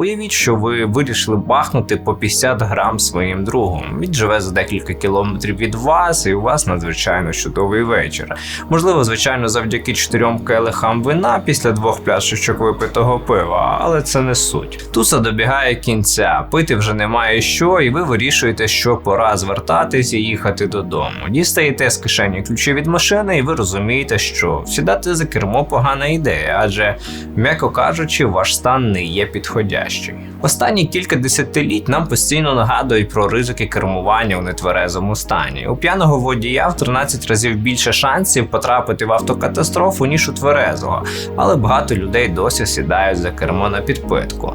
Уявіть, що ви вирішили бахнути по 50 грам своїм другом. Він живе за декілька кілометрів від вас, і у вас надзвичайно чудовий вечір. Можливо, звичайно, завдяки чотирьом келихам вина після двох пляшечок випитого пива, але це не суть. Туса добігає кінця, пити вже немає що, і ви вирішуєте, що пора звертатись і їхати додому. Дістаєте з кишені ключі від машини, і ви розумієте, що сідати за кермо погана ідея, адже, м'яко кажучи, ваш стан не є підходящий. Останні кілька десятиліть нам постійно нагадують про ризики кермування у нетверезому стані. У п'яного водія в 13 разів більше шансів потрапити в автокатастрофу, ніж у тверезого, але багато людей досі сідають за кермо на підпитку.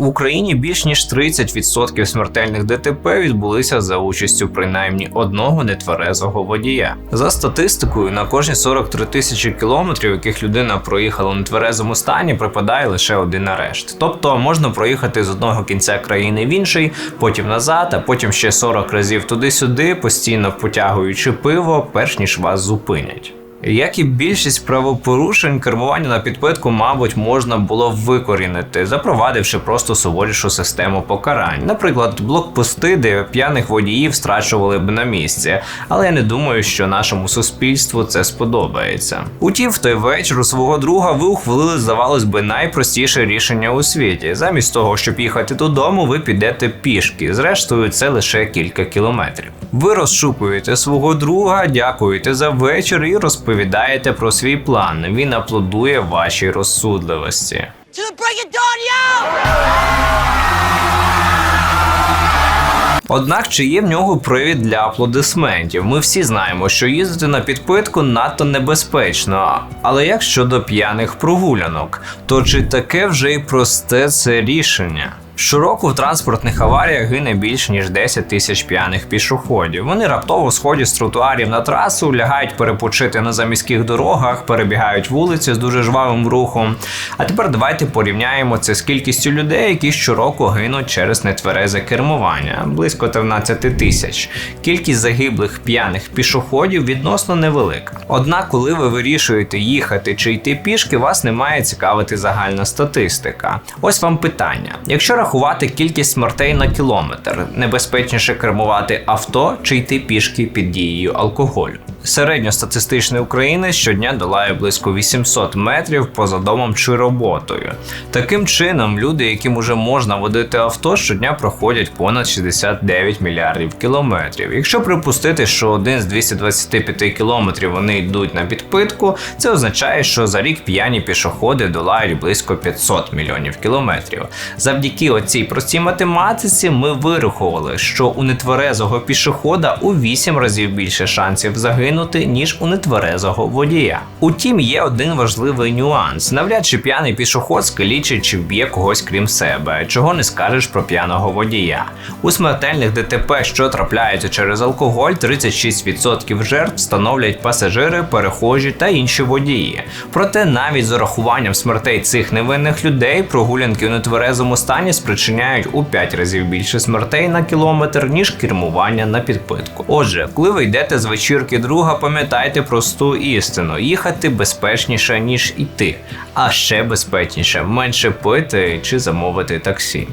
В Україні більш ніж 30% смертельних ДТП відбулися за участю принаймні одного нетверезого водія. За статистикою, на кожні 43 тисячі кілометрів, яких людина проїхала у нетверезому стані, припадає лише один арешт. Тобто можна проїхати з одного кінця країни в інший, потім назад, а потім ще 40 разів туди-сюди, постійно потягуючи пиво, перш ніж вас зупинять. Як і більшість правопорушень, кермування на підпитку, мабуть, можна було викорінити, запровадивши просто суворішу систему покарань. Наприклад, блокпости, де п'яних водіїв страчували б на місці. Але я не думаю, що нашому суспільству це сподобається. Утім, в той вечір у свого друга ви ухвалили, здавалось би, найпростіше рішення у світі. Замість того, щоб їхати додому, ви підете пішки. Зрештою, це лише кілька кілометрів. Ви розшукуєте свого друга, дякуєте за вечір і розповідаєте про свій план. Він аплодує вашій розсудливості. Однак чи є в нього привід для аплодисментів? Ми всі знаємо, що їздити на підпитку надто небезпечно. Але як щодо п'яних прогулянок, то чи таке вже й просте це рішення? Щороку в транспортних аваріях гине більш ніж 10 тисяч п'яних пішоходів. Вони раптово сходять з тротуарів на трасу, лягають перепочити на заміських дорогах, перебігають вулиці з дуже жвавим рухом. А тепер давайте порівняємо це з кількістю людей, які щороку гинуть через нетверезе кермування близько 13 тисяч. Кількість загиблих п'яних пішоходів відносно невелика. Однак, коли ви вирішуєте їхати чи йти пішки, вас не має цікавити загальна статистика. Ось вам питання: якщо рахувати кількість смертей на кілометр, небезпечніше кермувати авто чи йти пішки під дією алкоголю. Середньостатистичний українець щодня долає близько 800 метрів поза домом чи роботою. Таким чином, люди, яким уже можна водити авто, щодня проходять понад 69 мільярдів кілометрів. Якщо припустити, що один з 225 кілометрів вони йдуть на підпитку, це означає, що за рік п'яні пішоходи долають близько 500 мільйонів кілометрів. Завдяки оцій простій математиці ми вирахували, що у нетверезого пішохода у 8 разів більше шансів загинути, ніж у нетверезого водія. Утім, є один важливий нюанс: навряд чи п'яний пішоход скалічить чи вб'є когось крім себе, чого не скажеш про п'яного водія. У смертельних ДТП, що трапляються через алкоголь, 36% жертв становлять пасажири, перехожі та інші водії. Проте навіть з урахуванням смертей цих невинних людей прогулянки у нетверезому стані спричиняють у 5 разів більше смертей на кілометр, ніж кермування на підпитку. Отже, коли ви йдете з вечірки друга, пам'ятайте просту істину: їхати безпечніше, ніж іти, а ще безпечніше менше пити чи замовити таксі.